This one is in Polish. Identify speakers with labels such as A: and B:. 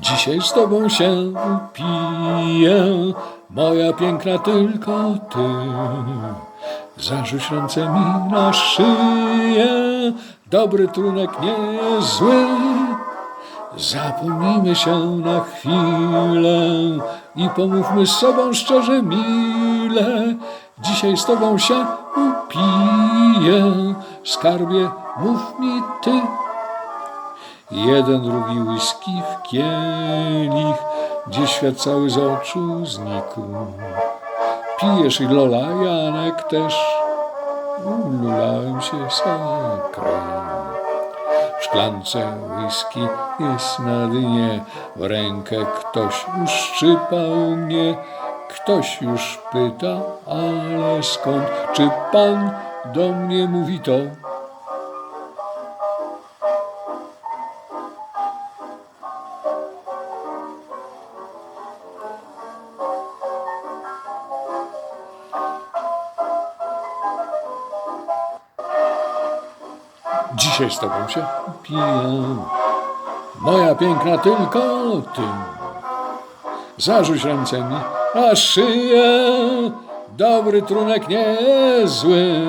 A: Dzisiaj z tobą się upiję, moja piękna tylko ty. Zarzuć ręce mi na szyję, dobry trunek niezły. Zapomnijmy się na chwilę i pomówmy z sobą szczerze mile. Dzisiaj z tobą się upiję, skarbie, mów mi ty. Jeden, drugi whisky w kielich, gdzie świat cały z oczu znikł. Pijesz i Lola, Janek też, ululałem się sakrem. W szklance whisky jest na dnie, w rękę ktoś uszczypał mnie. Ktoś już pyta, ale skąd? Czy pan do mnie mówi to? Dzisiaj z tobą się piję. Moja piękna tylko ty. Zarzuć ręce mi na szyję. Dobry trunek niezły.